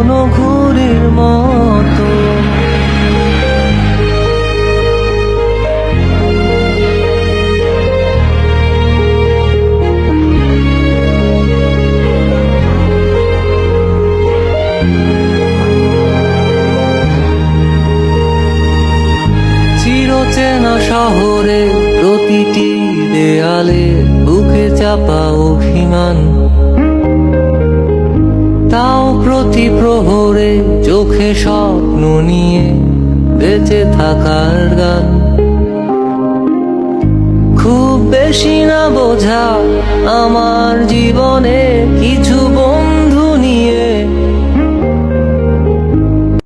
কোনো ঘুড়ির মতো। চিরচেনা শহরে প্রতিটি দেয়ালে বুকে চাপা অভিমান। প্রতি প্রহরে চোখে স্বপ্ন নিয়ে বেঁচে থাকার গান। খুব বেশি না বোঝা আমার জীবনে